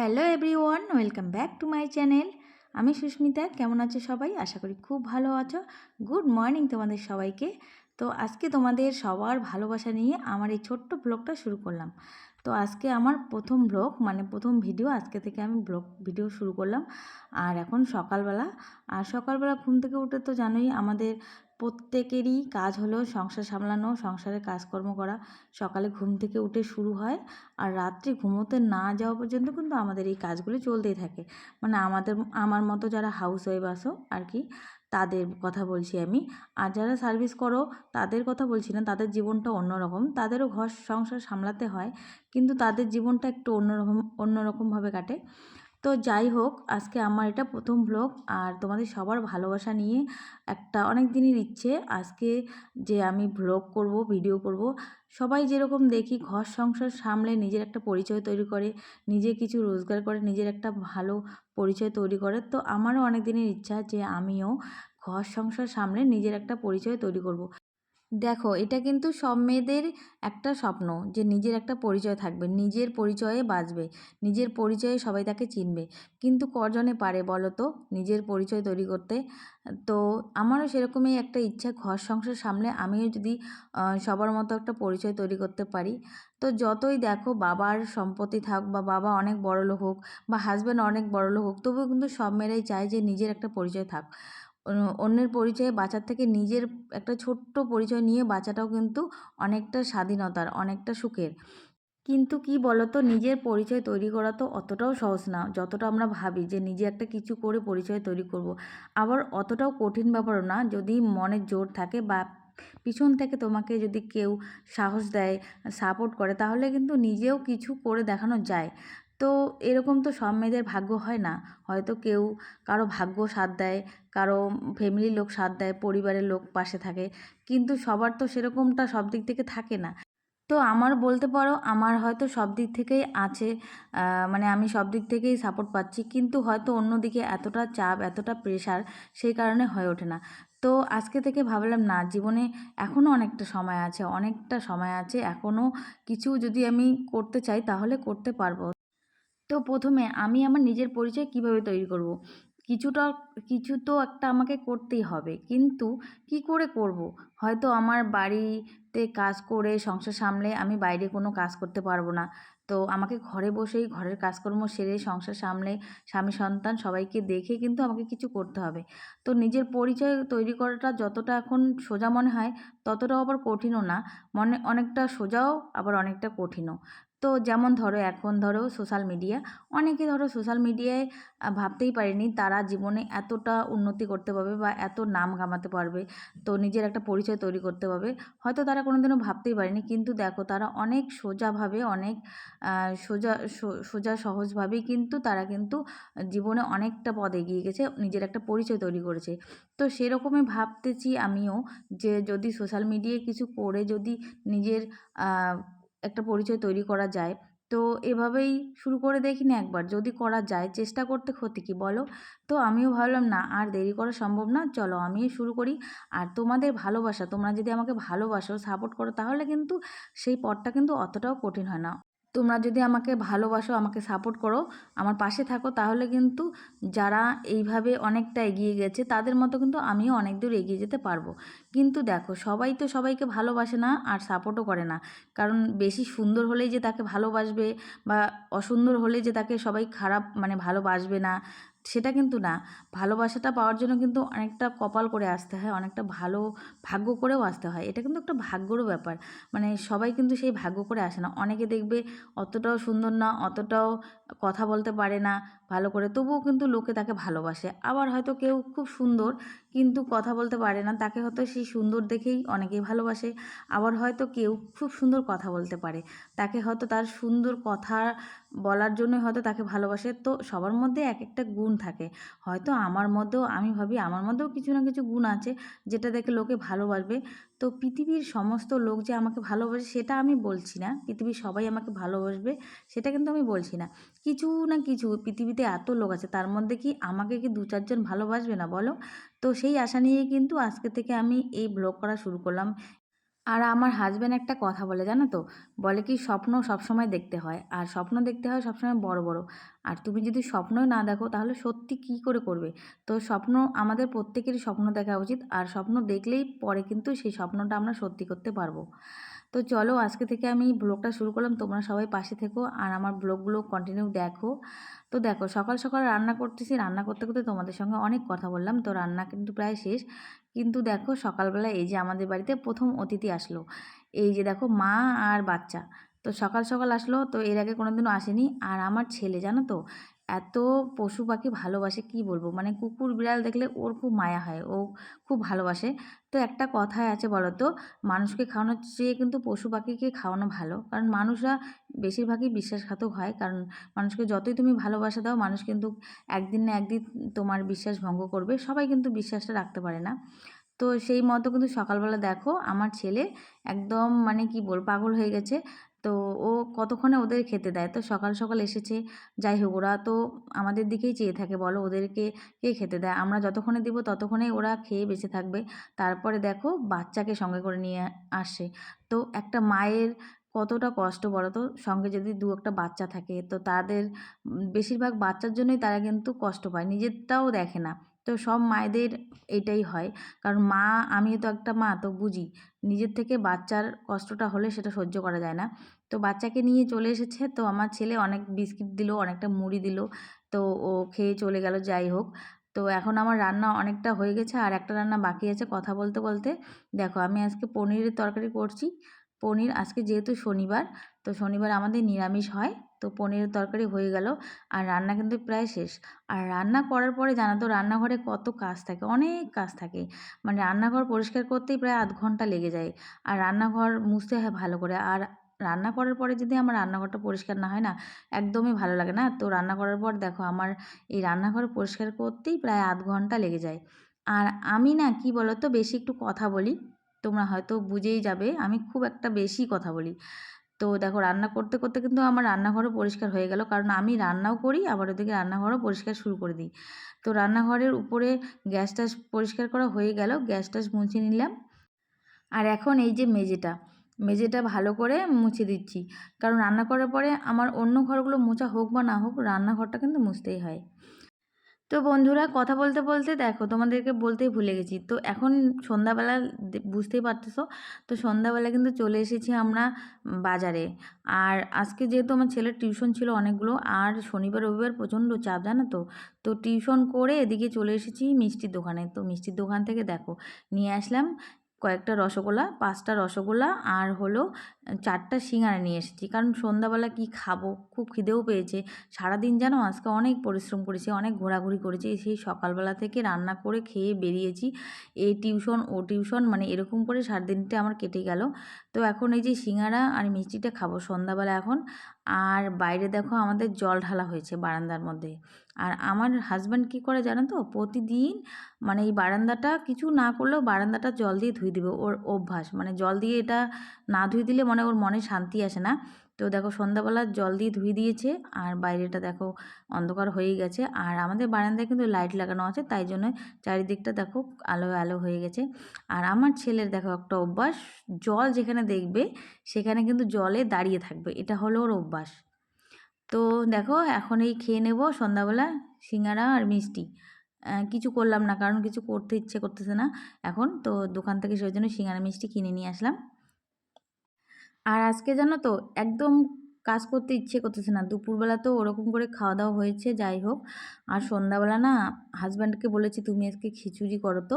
Hello everyone, welcome back to my channel. আমি সুস্মিতা, কেমন আছো সবাই? আশা করি খুব ভালো আছো। গুড মর্নিং তোমাদের সবাইকে। তো আজকে তোমাদের সবার ভালোবাসা নিয়ে আমার এই ছোট্ট ব্লগটা শুরু করলাম। তো আজকে আমার প্রথম ব্লগ মানে প্রথম ভিডিও, আজকে থেকে আমি ব্লগ, ভিডিও শুরু করলাম। আর এখন সকালবেলা, আর সকালবেলা ঘুম থেকে উঠে তো জানোই আমাদের প্রত্যেকেরই কাজ হলো সংসার সামলানো, সংসারের কাজকর্ম করা। সকালে ঘুম থেকে উঠে শুরু হয় আর রাত্রে ঘুমোতে না যাওয়া পর্যন্ত কিন্তু আমাদের এই কাজগুলো চলতেই থাকে। মানে আমাদের, আমার মতো যারা হাউস ওয়াইফ আসো আর কি, তাদের কথা বলছি আমি। আর যারা সার্ভিস করো, তাদের কথা বলছি না, তাদের জীবনটা অন্যরকম। তাদেরও ঘর সংসার সামলাতে হয়, কিন্তু তাদের জীবনটা একটু অন্যরকম, অন্যরকমভাবে কাটে। তো যাই হোক, আজকে আমার এটা প্রথম ব্লগ আর তোমাদের সবার ভালোবাসা নিয়ে একটা অনেক দিনের ইচ্ছে আজকে যে আমি ব্লগ করব ভিডিও করব, সবাই যেরকম দেখি ঘর সংসার সামলে নিজের একটা পরিচয় তৈরি করে, নিজে কিছু রোজগার করে, নিজের একটা ভালো পরিচয় তৈরি করে, তো আমারও অনেক দিনের ইচ্ছা যে আমিও ঘর সংসার সামলে নিজের একটা পরিচয় তৈরি করব। দেখো, এটা কিন্তু সব মেয়েদের একটা স্বপ্ন যে নিজের একটা পরিচয় থাকবে, নিজের পরিচয়ে বাঁচবে, নিজের পরিচয়ে সবাই তাকে চিনবে। কিন্তু কজনে পারে বলো তো নিজের পরিচয় তৈরি করতে? তো আমারও সেরকমই একটা ইচ্ছা ঘর সংসার সামলে আমিও যদি সবার মতো একটা পরিচয় তৈরি করতে পারি। তো যতই দেখো বাবার সম্পত্তি থাক বা বাবা অনেক বড়লোক হোক বা হাজব্যান্ড অনেক বড়লোক হোক, তবুও কিন্তু সব মেয়েরাই চায় যে নিজের একটা পরিচয় থাক। অন্যের পরিচয়ে বাঁচার থেকে নিজের একটা ছোট্ট পরিচয় নিয়ে বাঁচাটাও কিন্তু অনেকটা স্বাধীনতার, অনেকটা সুখের কিন্তু কি বলতো, নিজের পরিচয় তৈরি করা তো অতটাও সহজ না, যতটা আমরা ভাবি যে নিজে একটা কিছু করে পরিচয় তৈরি করব। আবার অতটাও কঠিন ব্যাপারও না, যদি মনের জোর থাকে বা পিছন থেকে তোমাকে যদি কেউ সাহস দেয় সাপোর্ট করে, তাহলে কিন্তু নিজেও কিছু করে দেখানো যায় তো এরকম তো সব মেয়েদের ভাগ্য হয় না। হয়তো কেউ কারও ভাগ্য সাথ দেয়, কারও ফ্যামিলির লোক সাথ দেয়, পরিবারের লোক পাশে থাকে, কিন্তু সবার তো সেরকমটা সব দিক থেকে থাকে না। তো আমার বলতে পারো, আমার হয়তো সব দিক থেকেই আছে মানে আমি সব দিক থেকেই সাপোর্ট পাচ্ছি, কিন্তু হয়তো অন্যদিকে এতটা চাপ, এতটা প্রেশার সেই কারণে হয়ে ওঠে না। তো আজকে থেকে ভাবলাম, না, জীবনে এখনও অনেকটা সময় আছে, অনেকটা সময় আছে এখনও কিছু যদি আমি করতে চাই, তাহলে করতে পারব। তো প্রথমে আমি আমার নিজের পরিচয় কীভাবে তৈরি করব। কিছুটা, কিছু তো একটা আমাকে করতেই হবে। কিন্তু কি করে করব। হয়তো আমার বাড়িতে কাজ করে, সংসার সামলে আমি বাইরে কোনো কাজ করতে পারব না। তো আমাকে ঘরে বসেই ঘরের কাজকর্ম সেরে, সংসার সামলে, স্বামী, সন্তান সবাইকে দেখে কিন্তু আমাকে কিছু করতে হবে। তো নিজের পরিচয় তৈরি করাটা যতটা এখন সোজা মনে হয়, ততটাও আবার কঠিনও না। মনে অনেকটা সোজাও, আবার অনেকটা কঠিনও। তো যেমন ধরো এখন ধরো সোশ্যাল মিডিয়া অনেকে ধরো সোশ্যাল মিডিয়ায় ভাবতেই পারেনি তারা জীবনে এতটা উন্নতি করতে পারবে বা এত নাম কামাতে পারবে। তো নিজের একটা পরিচয় তৈরি করতে পারবে। হয়তো তারা কোনোদিনও ভাবতেই পারেনি কিন্তু দেখো তারা অনেক সোজাভাবে, অনেক সোজা সোজা সহজভাবেই কিন্তু তারা কিন্তু জীবনে অনেকটা পদ এগিয়ে গেছে, নিজের একটা পরিচয় তৈরি করেছে। তো সেরকমই ভাবতেছি আমিও যে যদি সোশ্যাল মিডিয়ায় কিছু করে যদি নিজের একটা পরিচয় তৈরি করা যায়। তো এভাবেই শুরু করে দেখি না একবার, যদি করা যায়, চেষ্টা করতে ক্ষতি কি বলো? তো আমিও ভাবলাম, না, আর দেরি করা সম্ভব না, চলো আমি শুরু করি। আর তোমাদের ভালোবাসা, তোমরা যদি আমাকে ভালোবাসো, সাপোর্ট করো, তাহলে কিন্তু সেই পথটা কিন্তু অতটাও কঠিন হয় না। তোমরা যদি আমাকে ভালোবাসো, আমাকে সাপোর্ট করো, আমার পাশে থাকো, তাহলে কিন্তু যারা এইভাবে অনেকটা এগিয়ে গেছে, তাদের মতো কিন্তু আমিও অনেক দূর এগিয়ে যেতে পারব। কিন্তু দেখো, সবাই তো সবাইকে ভালোবাসে না আর সাপোর্টও করে না। কারণ বেশি সুন্দর হলেই যে তাকে ভালোবাসবে বা অসুন্দর হলে যে তাকে সবাই খারাপ মানে ভালোবাসবে না সেটা কিন্তু না। ভালোবাসাটা পাওয়ার জন্য কিন্তু অনেকটা কপাল করে আসতে হয়, অনেকটা ভালো ভাগ্য করেও আসতে হয়। এটা কিন্তু একটা ভাগ্যরও ব্যাপার। মানে সবাই কিন্তু সেই ভাগ্য করে আসে না। অনেকে দেখবে অতটাও সুন্দর না, অতটাও কথা বলতে পারে না ভালো করে। তবুও কিন্তু লোকে তাকে ভালোবাসে। আবার হয়তো কেউ খুব সুন্দর কিন্তু কথা বলতে পারে না, তাকে হয়তো সেই সুন্দর দেখেই অনেকেই ভালোবাসে। আবার হয়তো কেউ খুব সুন্দর কথা বলতে পারে, তাকে হয়তো তার সুন্দর কথা বলার জন্য হয়তো তাকে ভালোবাসে। তো সবার মধ্যে এক একটা গুণ থাকে। হয়তো আমার মধ্যেও, আমি ভাবি আমার মধ্যেও কিছু না কিছু গুণ আছে, যেটা দেখে লোকে ভালোবাসবে। তো পৃথিবীর সমস্ত লোক যে আমাকে ভালোবাসে সেটা আমি বলছি না। পৃথিবীর সবাই আমাকে ভালোবাসবে সেটা কিন্তু আমি বলছি না। কিছু না কিছু পৃথিবীতে এত লোক আছে, তার মধ্যে কি আমাকে কি দু চারজন ভালোবাসবে না বলো? তো সেই আশা নিয়ে কিন্তু আজকে থেকে আমি এই ব্লগ করা শুরু করলাম। আর আমার হাজব্যান্ড একটা কথা বলে, জানো তো? বলে কি, স্বপ্ন সবসময় দেখতে হয়। আর স্বপ্ন দেখতে হয় সবসময় বড় বড়। আর তুমি যদি স্বপ্নই না দেখো, তাহলে সত্যি কি করে করবে? তো স্বপ্ন, আমাদের প্রত্যেকেরই স্বপ্ন দেখা উচিত। আর স্বপ্ন দেখলেই পরে কিন্তু সেই স্বপ্নটা আমরা সত্যি করতে পারব। তো চলো আজকে থেকে আমি ব্লগটা শুরু করলাম। তোমরা সবাই পাশে থেকো আর আমার ব্লগগুলো কন্টিনিউ দেখো। তো দেখো, সকাল সকাল রান্না করতেছি। রান্না করতে করতে তোমাদের সঙ্গে অনেক কথা বললাম। তো রান্না কিন্তু প্রায় শেষ। কিন্তু দেখো, সকালবেলা এই যে আমাদের বাড়িতে প্রথম অতিথি আসলো। এই যে দেখো, মা আর বাচ্চা। তো সকাল সকাল আসলো। তো এর আগে কোনোদিনও আসেনি। আর আমার ছেলে, জানো তো? এত পশু পাখি ভালোবাসে, কি বলব? মানে কুকুর, বিড়াল দেখলে ওর খুব মায়া হয়, ও খুব ভালোবাসে। তো একটা কথায় আছে বলো তো মানুষকে খাওয়ানোর চেয়ে কিন্তু পশু পাখিকে খাওয়ানো ভালো, কারণ মানুষরা বেশিরভাগই বিশ্বাসঘাতক হয়, কারণ মানুষকে যতই তুমি ভালোবাসা দাও, মানুষ কিন্তু একদিন না একদিন তোমার বিশ্বাস ভঙ্গ করবে, সবাই কিন্তু বিশ্বাসটা রাখতে পারে না। তো সেই মতো কিন্তু সকালবেলা দেখো, আমার ছেলে একদম মানে কি বল পাগল হয়ে গেছে। তো ও কতক্ষণে ওদের খেতে দেয়? তো সকাল সকাল এসেছে। যাই হোক, ওরা তো আমাদের দিকেই চেয়ে থাকে, বলো ওদেরকে কে খেতে দেয়? আমরা যতক্ষণে দিব ততক্ষণে ওরা খেয়ে বেঁচে থাকবে। তারপরে দেখো বাচ্চাকে সঙ্গে করে নিয়ে আসে। তো একটা মায়ের কতটা কষ্ট বলো তো? সঙ্গে যদি দু একটা বাচ্চা থাকে, তো তাদের বেশিরভাগ বাচ্চার জন্যই তারা কিন্তু কষ্ট পায়। নিজেরটাও দেখে না। তো সব মায়েদের এটাই হয়। কারণ মা আমি তো একটা মা, তো বুঝি। নিজের থেকে বাচ্চার কষ্টটা হলে সেটা সহ্য করা যায় না। তো বাচ্চাকে নিয়ে চলে এসেছে, তো আমার ছেলে অনেক বিস্কিট দিল, অনেকটা মুড়ি দিল, তো ও খেয়ে চলে গেল, যাই হোক। তো এখন আমার রান্না অনেকটা হয়ে গেছে, আর একটা রান্না বাকি আছে কথা বলতে বলতে। দেখো, আমি আজকে পনিরের তরকারি করছি। পনির, আজকে যেহেতু শনিবার, তো শনিবার আমাদের নিরামিষ হয়, তো পনিরের তরকারি হয়ে গেল আর রান্না কিন্তু প্রায় শেষ। আর রান্না করার পরে জানো তো, রান্নাঘরে কত কাজ থাকে, অনেক কাজ থাকে। মানে রান্নাঘর পরিষ্কার করতেই প্রায় আধ ঘণ্টা লেগে যায় আর রান্নাঘর মুছতে হয় ভালো করে। আর রান্না করার পরে যদি আমার রান্নাঘরটা পরিষ্কার না হয় না, একদমই ভালো লাগে না। তো রান্না করার পর দেখো আমার এই রান্নাঘর পরিষ্কার করতেই প্রায় আধ ঘণ্টা লেগে যায়। আর আমি না কি বলো তো বেশি একটু কথা বলি। তোমরা হয়তো বুঝেই যাবে, আমি খুব একটা বেশি কথা বলি। তো দেখো রান্না করতে করতে কিন্তু আমার রান্নাঘরও পরিষ্কার হয়ে গেল, কারণ আমি রান্নাও করি, আবার ওদিকে রান্নাঘরও পরিষ্কার শুরু করে দিই। তো রান্নাঘরের উপরে গ্যাস ট্যাস পরিষ্কার করা হয়ে গেল, গ্যাস ট্যাস মুছে নিলাম। আর এখন এই যে মেঝেটা মেঝেটা ভালো করে মুছে দিচ্ছি। কারণ রান্না করার পরে আমার অন্য ঘরগুলো মোছা হোক বা না হোক, রান্নাঘরটা কিন্তু মুছতেই হয়। তো বন্ধুরা কথা বলতে বলতে দেখো তোমাদেরকে বলতেই ভুলে গেছি। তো এখন সন্ধ্যাবেলা বুঝতেই পারতেছো? তো সন্ধ্যাবেলা কিন্তু চলে এসেছি আমরা বাজারে। আর আজকে যেহেতু আমার ছেলের টিউশন ছিল অনেকগুলো, আর শনিবার, রবিবার প্রচণ্ড চাপ, জানো তো? তো টিউশন করে এদিকে চলে এসেছি মিষ্টির দোকানে। তো মিষ্টির দোকান থেকে দেখো, নিয়ে আসলাম। কয়েকটা রসগোল্লা, পাঁচটা রসগোল্লা আর হলো চারটা সিঙ্গারা নিয়ে এসেছি। কারণ সন্ধ্যাবেলা কি খাব? খুব খিদেও পেয়েছে। সারাদিন যেন আজকে অনেক পরিশ্রম করেছি, অনেক ঘোরাঘুরি করেছি। সেই সকালবেলা থেকে রান্না করে খেয়ে বেরিয়েছি। এই টিউশন, ও টিউশন মানে এরকম করে সাত দিনটা আমার কেটে গেল। তো এখন এই যে সিঙ্গারা আর মিষ্টিটা খাব সন্ধ্যাবেলা এখন। আর বাইরে দেখো আমাদের জল ঢালা হয়েছে বারান্দার মধ্যে। আর আমার হাজব্যান্ড কী করে জানো তো? প্রতিদিন মানে এই বারান্দাটা কিছু না করলেও বারান্দাটা জল দিয়ে ধুয়ে দিবে ওর অভ্যাস। মানে জল দিয়ে এটা না ধুয়ে দিলে মনে ওর মনে শান্তি আসে না। তো দেখো সন্ধ্যাবেলা জল দিয়ে ধুয়ে দিয়েছে আর বাইরেটা দেখো অন্ধকার হয়ে গেছে। আর আমাদের বারান্দায় কিন্তু লাইট লাগানো আছে, তাই জন্য চারিদিকটা দেখো আলো আলো হয়ে গেছে। আর আমার ছেলের দেখো একটা অভ্যাস, জল যেখানে দেখবে সেখানে কিন্তু জলে দাঁড়িয়ে থাকবে। এটা হলো ওর অভ্যাস। তো দেখো এখন এই খেয়ে নেব সন্ধ্যাবেলা সিঙ্গারা আর মিষ্টি। কিছু করলাম না, কারণ কিছু করতে ইচ্ছে করতেছে না। এখন তো দোকান থেকে সেই জন্য সিঙ্গারা, মিষ্টি কিনে নিয়ে আসলাম। আর আজকে জানো তো একদম কাজ করতে ইচ্ছে করতেছে না। দুপুরবেলা তো ওরকম করে খাওয়া দাওয়া হয়েছে, যাই হোক। আর সন্ধ্যাবেলা না হাজব্যান্ডকে বলেছি, তুমি আজকে খিচুড়ি করো তো।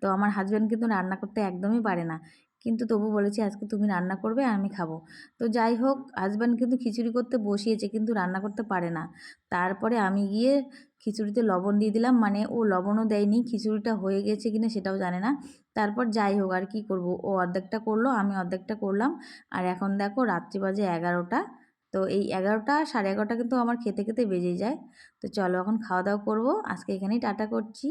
তো আমার হাজব্যান্ড কিন্তু রান্না করতে একদমই পারে না। কিন্তু তবু বলেছি, আজকে তুমি রান্না করবে, আর আমি খাব। তো যাই হোক হাজব্যান্ড কিন্তু খিচুড়ি করতে বসিয়েছে, কিন্তু রান্না করতে পারে না। তারপরে আমি গিয়ে খিচুড়িতে লবণ দিয়ে দিলাম মানে ও লবণও দেয়নি, খিচুড়িটা হয়ে গেছে কিনা সেটাও জানে না। তারপর যাই হোক, আর কি করব? ও অর্ধেকটা করল, আমি অর্ধেকটা করলাম। আর এখন দেখো, রাত্রি বাজে এগারোটা। তো এই এগারোটা, সাড়ে এগারোটা কিন্তু আমার খেতে খেতে বেজে যায়। তো চলো এখন খাওয়া দাওয়া করব। আজকে এখানেই টাটা করছি।